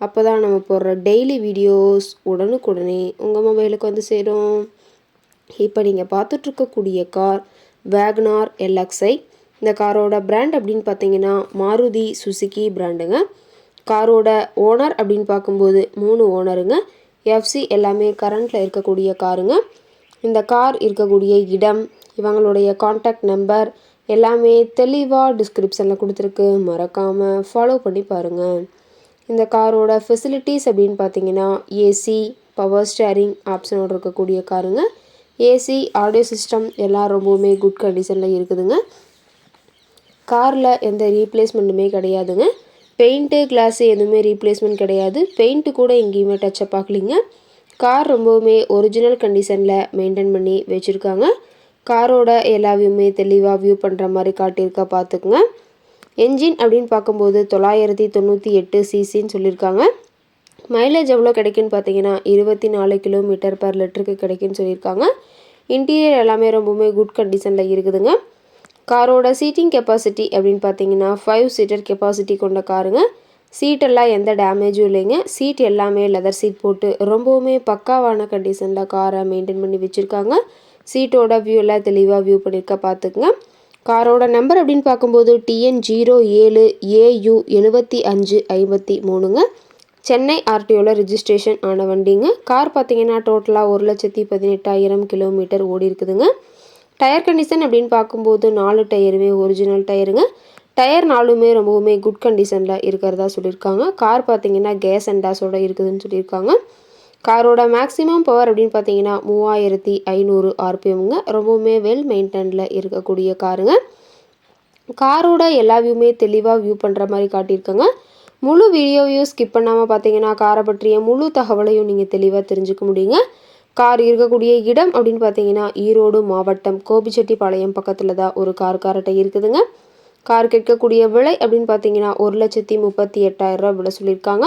அப்போ தான் நம்ம போடுற டெய்லி வீடியோஸ் உடனுக்குடனே உங்கள் மொபைலுக்கு வந்து சேரும். இப்போ நீங்கள் பார்த்துட்ருக்கக்கூடிய கார் வேக்னார் எல்எக்ஸ்ஐ இந்த காரோட பிராண்ட் அப்படின்னு பார்த்தீங்கன்னா மாருதி சுசுகி பிராண்டுங்க காரோட ஓனர் அப்படின்னு பார்க்கும்போது மூணு ஓனருங்க எஃப்சி எல்லாமே கரண்ட்டில் இருக்கக்கூடிய காருங்க இந்த கார் இருக்கக்கூடிய இடம் இவங்களுடைய காண்டாக்ட் நம்பர் எல்லாமே தெளிவாக டிஸ்கிரிப்ஷனில் கொடுத்துருக்கு. மறக்காமல் ஃபாலோ பண்ணி பாருங்கள் இந்த காரோட ஃபெசிலிட்டிஸ் அப்படின்னு பார்த்தீங்கன்னா ஏசி பவர் ஸ்டேரிங் ஆப்ஷனோடு இருக்கக்கூடிய காருங்க. ஏசி ஆடியோ சிஸ்டம் எல்லாம் ரொம்பவுமே குட் கண்டிஷனில் இருக்குதுங்க. காரில் எந்த ரீப்ளேஸ்மெண்ட்டுமே கிடையாதுங்க. பெயிண்ட்டு கிளாஸு எதுவுமே ரீப்ளேஸ்மெண்ட் கிடையாது. பெயிண்ட்டு கூட எங்கேயுமே டச்சப் ஆகலிங்க. கார் ரொம்பவுமே ஒரிஜினல் கண்டிஷனில் மெயின்டைன் பண்ணி வச்சுருக்காங்க. காரோட எல்லா வியூமே தெளிவாக வியூ பண்ணுற மாதிரி காட்டியிருக்கா பார்த்துக்குங்க. என்ஜின் அப்படின்னு பார்க்கும்போது தொள்ளாயிரத்தி தொண்ணூற்றி எட்டு சிசின்னு சொல்லியிருக்காங்க. மைலேஜ் எவ்வளோ கிடைக்குன்னு பார்த்தீங்கன்னா இருபத்தி நாலு கிலோமீட்டர் பர் லிட்டருக்கு கிடைக்குன்னு சொல்லியிருக்காங்க. இன்டீரியர் எல்லாமே ரொம்பவுமே குட் கண்டிஷனில் இருக்குதுங்க. காரோட சீட்டிங் கெப்பாசிட்டி அப்படின்னு பார்த்தீங்கன்னா ஃபைவ் சீட்டர் கெப்பாசிட்டி கொண்ட காருங்க. சீட்டெல்லாம் எந்த டேமேஜும் இல்லைங்க. சீட் எல்லாமே லெதர் சீட் போட்டு ரொம்பவுமே பக்காவான கண்டிஷனில் காரை மெயின்டைன் பண்ணி வச்சுருக்காங்க. சீட்டோட வியூ எல்லாம் தெளிவாக வியூ பண்ணியிருக்க பார்த்துக்குங்க. காரோட நம்பர் அப்படின்னு பார்க்கும்போது டிஎன் ஜீரோ ஏழு ஏயு எழுபத்தி அஞ்சு ஐம்பத்தி மூணுங்க. சென்னை ஆர்டிஓவில் ரிஜிஸ்ட்ரேஷன் ஆன வண்டிங்க. கார் பார்த்தீங்கன்னா டோட்டலாக ஒரு லட்சத்தி பதினெட்டாயிரம் கிலோமீட்டர் ஓடி இருக்குதுங்க. டயர் கண்டிஷன் அப்படின்னு பார்க்கும்போது நாலு டயருமே ஒரிஜினல் டயருங்க டயர் நாலுமே ரொம்பவுமே குட் கண்டிஷனில் இருக்கிறதா சொல்லியிருக்காங்க. கார் பார்த்தீங்கன்னா கேஸ் அண்டாஸோட இருக்குதுன்னு சொல்லியிருக்காங்க. காரோட மேக்ஸிமம் பவர் அப்படின்னு பார்த்தீங்கன்னா மூவாயிரத்தி ஐநூறு ஆர்பிஎம்ங்க. ரொம்பவுமே வெல் மெயின்டெனில் இருக்கக்கூடிய காருங்க. காரோட எல்லா வியூமே தெளிவாக வியூ பண்ணுற மாதிரி காட்டியிருக்கேங்க. முழு வீடியோவையும் ஸ்கிப் பண்ணாமல் பார்த்தீங்கன்னா காரை பற்றிய முழு தகவலையும் நீங்கள் தெளிவாக தெரிஞ்சுக்க முடியுங்க. கார் இருக்கக்கூடிய இடம் அப்படின்னு பார்த்தீங்கன்னா ஈரோடு மாவட்டம் கோபிச்செட்டிப்பாளையம் பக்கத்தில் தான் ஒரு கார் காரட்டை இருக்குதுங்க. கார் கேட்கக்கூடிய விலை அப்படின்னு பார்த்தீங்கன்னா ஒரு லட்சத்தி முப்பத்தி எட்டாயிரம் ரூபா விலை சொல்லியிருக்காங்க.